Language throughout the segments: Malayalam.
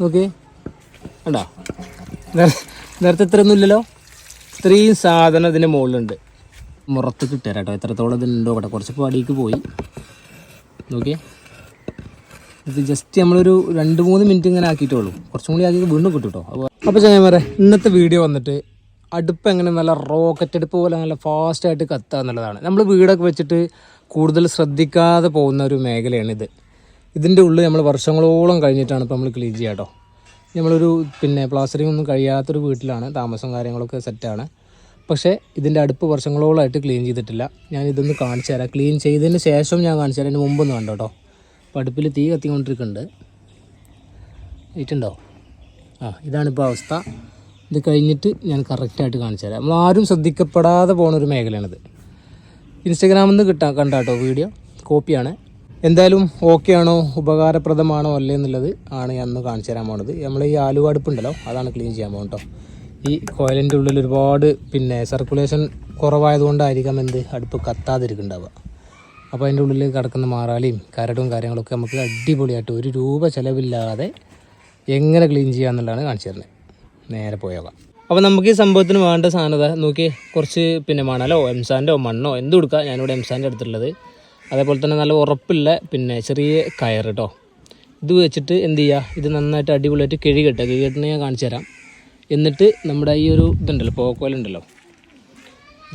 നോക്കി. കണ്ടോ? നേരത്തെ ഇത്രയൊന്നും ഇല്ലല്ലോ? ഇത്രയും സാധനം ഇതിന്റെ മുകളിലുണ്ട്. മുറത്ത് കിട്ടുക കേട്ടോ എത്രത്തോളം ഇതിലുണ്ടോ കേട്ടോ കുറച്ച് പടിക്ക് പോയി. നോക്കി. ഇത് ജസ്റ്റ് നമ്മളൊരു രണ്ട് മൂന്ന് മിനിറ്റ് ഇങ്ങനെ ആക്കിയിട്ടുള്ളൂ കുറച്ചും കൂടി ആക്കി വീണ്ടും കിട്ടും കേട്ടോ അപ്പോൾ അപ്പോൾ ഇന്നത്തെ വീഡിയോ വന്നിട്ട് അടുപ്പ് എങ്ങനെ നല്ല റോക്കറ്റ് അടുപ്പ് പോലെ നല്ല ഫാസ്റ്റായിട്ട് കത്തുക എന്നുള്ളതാണ് നമ്മൾ വീടൊക്കെ വെച്ചിട്ട് കൂടുതൽ ശ്രദ്ധിക്കാതെ പോകുന്ന ഒരു മേഖലയാണിത്. ഇതിന്റെ ഉള്ളിൽ നമ്മൾ വർഷങ്ങളോളം കഴിഞ്ഞിട്ടാണ് ഇപ്പോൾ നമ്മൾ ക്ലീൻ ചെയ്യുക കേട്ടോ. നമ്മളൊരു പിന്നെ പ്ലാസ്റ്ററിംഗ് ഒന്നും കഴിയാത്തൊരു വീട്ടിലാണ് താമസം കാര്യങ്ങളൊക്കെ സെറ്റാണ് പക്ഷേ ഇതിന്റെ അടുപ്പ് വർഷങ്ങളോളമായിട്ട് ക്ലീൻ ചെയ്തിട്ടില്ല. ഞാൻ ഇതൊന്ന് കാണിച്ചു തരാം. ക്ലീൻ ചെയ്തതിന് ശേഷം ഞാൻ കാണിച്ചു തരാം. അതിന് മുമ്പൊന്ന് കണ്ടോ കേട്ടോ. അപ്പോൾ അടുപ്പിൽ തീ കത്തിക്കൊണ്ടിരിക്കുന്നുണ്ട്. ഇട്ടുണ്ടോ ആ ഇതാണിപ്പോൾ അവസ്ഥ. ഇത് കഴിഞ്ഞിട്ട് ഞാൻ കറക്റ്റായിട്ട് കാണിച്ചു തരാം. നമ്മൾ ആരും ശ്രദ്ധിക്കപ്പെടാതെ പോകുന്ന ഒരു മേഖലയാണിത്. ഇൻസ്റ്റഗ്രാമിൽ നിന്ന് കിട്ടാൻ കണ്ടാട്ടോ വീഡിയോ. കോപ്പിയാണ് എന്തായാലും ഓക്കെ ആണോ ഉപകാരപ്രദമാണോ അല്ലേ എന്നുള്ളത് ആണ് ഞാൻ ഒന്ന് കാണിച്ചു തരാൻ പോണത്. നമ്മൾ ഈ ആലുവ അടുപ്പുണ്ടല്ലോ അതാണ് ക്ലീൻ ചെയ്യാൻ പോകുന്നത് കേട്ടോ ഈ കോയിലിന്റെ ഉള്ളിൽ ഒരുപാട് പിന്നെ സർക്കുലേഷൻ കുറവായതുകൊണ്ടായിരിക്കാം എന്ത് അടുപ്പ് കത്താതിരിക്കുന്നുണ്ടാവുക. അപ്പോൾ അതിന്റെ ഉള്ളിൽ കിടക്കുന്ന മാറാലിയും കരടും കാര്യങ്ങളൊക്കെ നമുക്ക് അടിപൊളിയായിട്ട് ഒരു രൂപ ചിലവില്ലാതെ എങ്ങനെ ക്ലീൻ ചെയ്യുക എന്നുള്ളതാണ് കാണിച്ചു തരുന്നത്. നേരെ പോയേക്കാം അപ്പോൾ നമുക്ക് ഈ സംഭവത്തിന് വേണ്ട സാധനത നോക്കി കുറച്ച് പിന്നെ മണലോ എംസാന്റോ മണ്ണോ എന്ത് കൊടുക്കുക ഞാനിവിടെ എംസാന്റെ എടുത്തിട്ടുള്ളത്. അതേപോലെ തന്നെ നല്ല ഉറപ്പില്ല പിന്നെ ചെറിയ കയർ കേട്ടോ ഇത് വെച്ചിട്ട് എന്ത് ചെയ്യുക ഇത് നന്നായിട്ട് അടിപൊളിയായിട്ട് കിഴി കെട്ടുക. കിഴി കെട്ടുന്നത് ഞാൻ കാണിച്ചു തരാം. എന്നിട്ട് നമ്മുടെ ഈ ഒരു ഇതുണ്ടല്ലോ പോക്കോലുണ്ടല്ലോ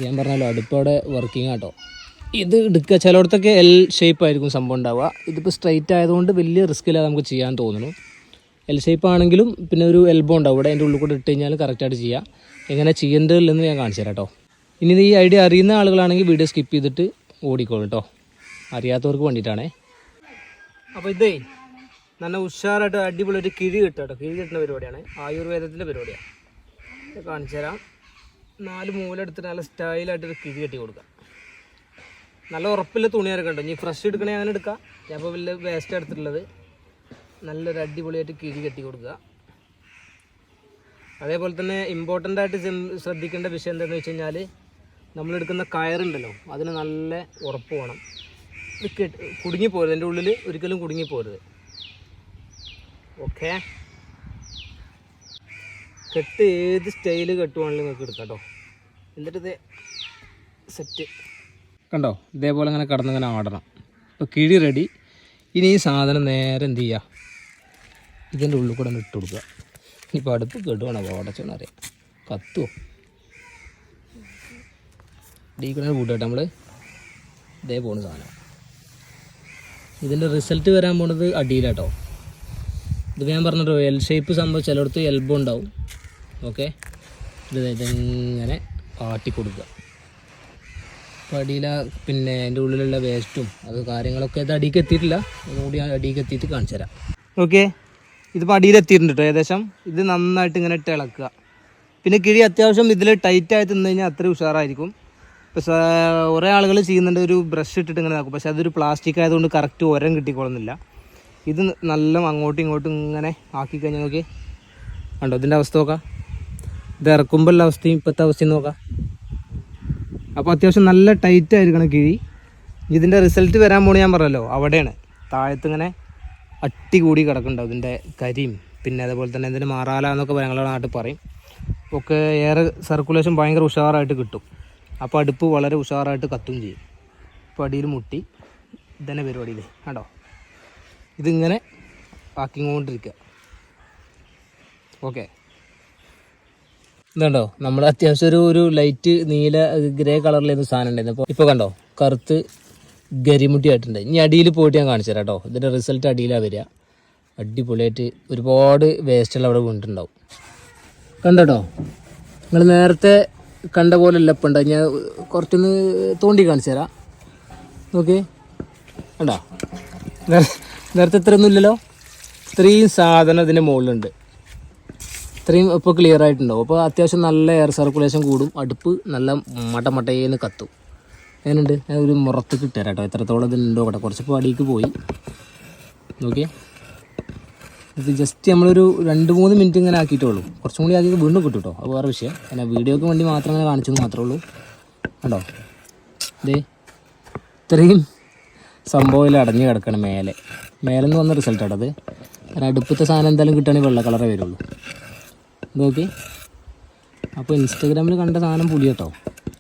ഞാൻ പറഞ്ഞല്ലോ അടുപ്പോടെ വർക്കിംഗ് ആട്ടോ ഇത് എടുക്കുക. ചിലയിടത്തൊക്കെ എൽ ഷേപ്പ് ആയിരിക്കും സംഭവം ഉണ്ടാവുക. ഇതിപ്പോൾ സ്ട്രൈറ്റ് ആയതുകൊണ്ട് വലിയ റിസ്ക് ഇല്ലാതെ നമുക്ക് ചെയ്യാൻ തോന്നുന്നു. എൽ ഷേപ്പ് ആണെങ്കിലും പിന്നെ ഒരു എൽബോ ഉണ്ടാവും. ഇവിടെ അതിന്റെ ഉള്ളിൽ കൂടെ ഇട്ട് കഴിഞ്ഞാൽ കറക്റ്റായിട്ട് ചെയ്യാം. എങ്ങനെ ചെയ്യേണ്ടതില്ലെന്ന് ഞാൻ കാണിച്ചു തരാം കേട്ടോ ഇനി ഈ ഐഡിയ അറിയുന്ന ആളുകളാണെങ്കിൽ വീഡിയോ സ്കിപ്പ് ചെയ്തിട്ട് ഓടിക്കോളൂ കേട്ടോ അറിയാത്തവർക്ക് വേണ്ടിയിട്ടാണേ. അപ്പോൾ ഇതേ നല്ല ഉഷാറായിട്ട് അടിപൊളി ഒരു കിഴി കിട്ടുക കേട്ടോ. കിഴി കിട്ടുന്ന പരിപാടിയാണ്. ആയുർവേദത്തിന്റെ പരിപാടിയാണ്. കാണിച്ചു തരാം. നാല് മൂല എടുത്തിട്ട് നല്ല സ്റ്റൈലായിട്ട് ഒരു കിഴി കെട്ടി കൊടുക്കുക നല്ല ഉറപ്പില്ല തുണിയാരൊക്കെ ഉണ്ടോ ഇനി ഫ്രഷ് എടുക്കണേ അങ്ങനെ എടുക്കാം. ഞാൻ ഇപ്പോൾ വലിയ വേസ്റ്റ് എടുത്തിട്ടുള്ളത്. നല്ലൊരു അടിപൊളിയായിട്ട് കിഴി കെട്ടി കൊടുക്കുക. അതേപോലെ തന്നെ ഇമ്പോർട്ടന്റ് ആയിട്ട് ശ്രദ്ധിക്കേണ്ട വിഷയം എന്താണെന്ന് വെച്ച് കഴിഞ്ഞാൽ നമ്മളെടുക്കുന്ന കയറുണ്ടല്ലോ. അതിന് നല്ല ഉറപ്പ് വേണം. കെട്ട് കുടുങ്ങിപ്പോരുത്. എന്റെ ഉള്ളിൽ ഒരിക്കലും കുടുങ്ങിപ്പോരുത്. ഓക്കെ കെട്ട് ഏത് സ്റ്റൈൽ കെട്ടുവാണെങ്കിലും നിങ്ങൾക്ക് എടുക്കാം കേട്ടോ എന്നിട്ട് ഇതേ സെറ്റ് കണ്ടോ? ഇതേപോലെ അങ്ങനെ കടന്നിങ്ങനെ ആടണം. ഇപ്പോൾ കിഴി റെഡി ഇനി ഈ സാധനം നേരെ എന്ത് ചെയ്യുക ഇതിന്റെ ഉള്ളിൽ കൂടെ ഇട്ട് കൊടുക്കുക. ഇനിയിപ്പോൾ അടുപ്പ് കെടുവാണോ. ഓടച്ചോന്ന് അറിയാം. കത്തുവോ? ഡീക്കണ കൂട്ടുകട്ടെ നമ്മൾ ഇതേ പോണ സാധനം. ഇതിന്റെ റിസൾട്ട് വരാൻ പോണത് അടിയിലാട്ടോ. ഇത് ഞാൻ പറഞ്ഞിട്ടോ എൽ ഷേപ്പ് സംഭവം ചിലയിടത്ത് എൽബോ ഉണ്ടാവും. ഓക്കെ ഇത് ഇതെങ്ങനെ ആട്ടി കൊടുക്കുക. അപ്പോൾ അടിയിൽ പിന്നെ അതിന്റെ ഉള്ളിലുള്ള വേസ്റ്റും അത് കാര്യങ്ങളൊക്കെ ഇത് അടിയിലേക്ക് എത്തിയിട്ടില്ല. ഞാൻ അടിയിലേക്ക് എത്തിയിട്ട് കാണിച്ചു തരാം. ഓക്കെ ഇതിപ്പോൾ അടിയിൽ എത്തിയിട്ടുണ്ട് കേട്ടോ ഏകദേശം. ഇത് നന്നായിട്ട് ഇങ്ങനെ ഇട്ട് ഇളക്കുക. പിന്നെ കിഴി അത്യാവശ്യം ഇതിൽ ടൈറ്റായി തിന്നു കഴിഞ്ഞാൽ അത്ര ഉഷാറായിരിക്കും. ഇപ്പോൾ കുറേ ആളുകൾ ചെയ്യുന്നുണ്ട് ഒരു ബ്രഷ് ഇട്ടിട്ട് ഇങ്ങനെ നോക്കും പക്ഷേ അതൊരു പ്ലാസ്റ്റിക് ആയതുകൊണ്ട് കറക്റ്റ് ഉരം കിട്ടിക്കൊള്ളുന്നില്ല ഇത് നല്ല അങ്ങോട്ടും ഇങ്ങോട്ടും ഇങ്ങനെ ആക്കി കഴിഞ്ഞാൽ നോക്കി കണ്ടോ ഇതിന്റെ അവസ്ഥ നോക്കാം. ഇത് ഇറക്കുമ്പോൾ ഉള്ള അവസ്ഥയും ഇപ്പോഴത്തെ അവസ്ഥയും നോക്കാം. അപ്പോൾ അത്യാവശ്യം നല്ല ടൈറ്റ് ആയിരിക്കണം കിഴി. ഇതിന്റെ റിസൾട്ട് വരാൻ പോണി ഞാൻ പറഞ്ഞല്ലോ അവിടെയാണ്. താഴത്ത് ഇങ്ങനെ അട്ടി കൂടി കിടക്കുന്നുണ്ടാവും ഇതിന്റെ കരിയും. പിന്നെ അതുപോലെ തന്നെ ഇതിന്റെ മാറാല എന്നൊക്കെ ഞങ്ങളുടെ നാട്ടിൽ പറയും. ഒക്കെ എയർ സർക്കുലേഷൻ ഭയങ്കര ഉഷാറായിട്ട് കിട്ടും. അപ്പോൾ അടുപ്പ് വളരെ ഉഷാറായിട്ട് കത്തും ചെയ്യും. അപ്പോൾ അടിയിൽ മുട്ടി. ഇതന്നെ പരിപാടിയിൽ കണ്ടോ? ഇതിങ്ങനെ ആക്കിക്കൊണ്ടിരിക്കുക ഓക്കെ. ഇതുണ്ടോ? നമ്മൾ അത്യാവശ്യം ഒരു ഒരു ലൈറ്റ് നീല ഗ്രേ കളറിലായിരുന്നു സാധനം ഉണ്ടായിരുന്നു. അപ്പോൾ ഇപ്പോൾ കണ്ടോ? കറുത്ത് ഗരിമുട്ടി ആയിട്ടുണ്ട്. ഇനി അടിയിൽ പോയിട്ട് ഞാൻ കാണിച്ചു തരാം കേട്ടോ. ഇതിന്റെ റിസൾട്ട് അടിയിലാണ് വരിക. അടിപൊളിയായിട്ട് ഒരുപാട് വേസ്റ്റുകൾ അവിടെ വീണിട്ടുണ്ടാവും. കണ്ടോ നിങ്ങൾ നേരത്തെ കണ്ട പോലെ അല്ല ഉണ്ടാവും ഞാൻ കുറച്ചൊന്ന് തോണ്ടി കാണിച്ചു തരാം. നോക്കി. കണ്ടോ? നേരത്തെ ഇത്രയൊന്നും ഇല്ലല്ലോ? ഇത്രയും സാധനം ഇതിന്റെ മുകളിലുണ്ട്. ഇത്രയും ഇപ്പോൾ ക്ലിയർ ആയിട്ടുണ്ടാവും അപ്പോൾ അത്യാവശ്യം നല്ല എയർ സർക്കുലേഷൻ കൂടും. അടുപ്പ് നല്ല മട്ട നിന്ന് കത്തും. എങ്ങനെയുണ്ട്? ഞാൻ ഒരു മുറത്ത് കിട്ടുക കേട്ടോ. എത്രത്തോളം ഇതുണ്ടോ കേട്ടോ കുറച്ച് അടിയിലേക്ക് പോയി. നോക്കിയേ. ഇത് ജസ്റ്റ് നമ്മളൊരു രണ്ട് മൂന്ന് മിനിറ്റ് ഇങ്ങനെ ആക്കിയിട്ടുള്ളൂ കുറച്ചും കൂടി ആക്കി വീണ്ടും കിട്ടും കേട്ടോ അത് വേറെ വിഷയം. പിന്നെ വീഡിയോക്ക് വേണ്ടി മാത്രം അങ്ങനെ കാണിച്ചു മാത്രമേ ഉള്ളൂ. കണ്ടോ? ഇതേ ഇത്രയും സംഭവം അടഞ്ഞു കിടക്കണം മേലെ. മേലെ നിന്ന് വന്ന റിസൾട്ട് അത്. കാരണം അടുപ്പത്തെ സാധനം എന്തായാലും കിട്ടുകയാണെങ്കിൽ വെള്ള കളറേ വരുള്ളൂ. നോക്കി. അപ്പോൾ ഇൻസ്റ്റാഗ്രാമിൽ കണ്ട സാധനം പുളി കേട്ടോ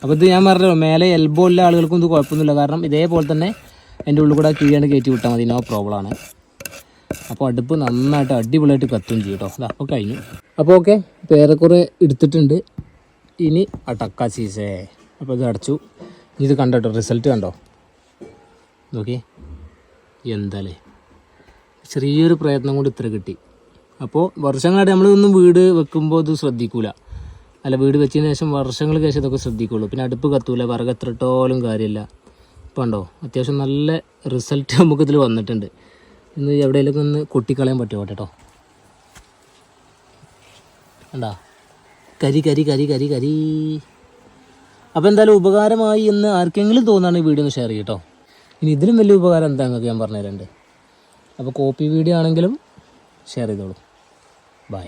അപ്പോൾ ഇത് ഞാൻ പറഞ്ഞല്ലോ മേലെ എൽബോ ഉള്ള ആളുകൾക്കും ഇത് കുഴപ്പമൊന്നുമില്ല. കാരണം ഇതേപോലെ തന്നെ എന്റെ ഉള്ളിൽ കൂടെ കീഴാണ് കയറ്റി വിട്ടാൽ മതി. നോ പ്രോബ്ലം ആണ്. അപ്പോൾ അടുപ്പ് നന്നായിട്ട് അടിപൊളിയായിട്ട് കത്തുകയും ചെയ്യും കേട്ടോ അപ്പോൾ കഴിഞ്ഞു. അപ്പോൾ ഓക്കെ പേരക്കുറെ എടുത്തിട്ടുണ്ട്. ഇനി അടക്ക ചീസേ അപ്പോൾ ഇത് അടച്ചു. ഇത് കണ്ടോ റിസൾട്ട് കണ്ടോ? നോക്കി. എന്താലേ? ചെറിയൊരു പ്രയത്നം കൊണ്ട് ഇത്ര കിട്ടി. അപ്പോൾ വർഷങ്ങളായിട്ട് നമ്മളൊന്നും വീട് വെക്കുമ്പോൾ ഇത് ശ്രദ്ധിക്കൂല. അല്ല വീട് വെച്ചതിന് ശേഷം വർഷങ്ങൾ ശേഷം ഇതൊക്കെ ശ്രദ്ധിക്കുള്ളൂ. പിന്നെ അടുപ്പ് കത്തൂല വിറക് എത്രത്തോളം കാര്യമില്ല. ഇപ്പം ഉണ്ടോ അത്യാവശ്യം നല്ല റിസൾട്ട് നമുക്കിതിൽ വന്നിട്ടുണ്ട്. ഇന്ന് എവിടെയെങ്കിലും ഒന്ന് കൊട്ടിക്കളയാൻ പറ്റുമോ കേട്ടോ? കണ്ടാ? കരി കരി കരി കരി കരി. അപ്പോൾ എന്തായാലും ഉപകാരമായി എന്ന് ആർക്കെങ്കിലും തോന്നുകയാണെങ്കിൽ വീഡിയോ ഒന്ന് ഷെയർ ചെയ്യട്ടോ ഇനി ഇതിലും വലിയ ഉപകാരം എന്താ നിങ്ങൾക്ക് ഞാൻ പറഞ്ഞുതരുന്നുണ്ട് അപ്പോൾ കോപ്പി വീഡിയോ ആണെങ്കിലും ഷെയർ ചെയ്തോളൂ. ബൈ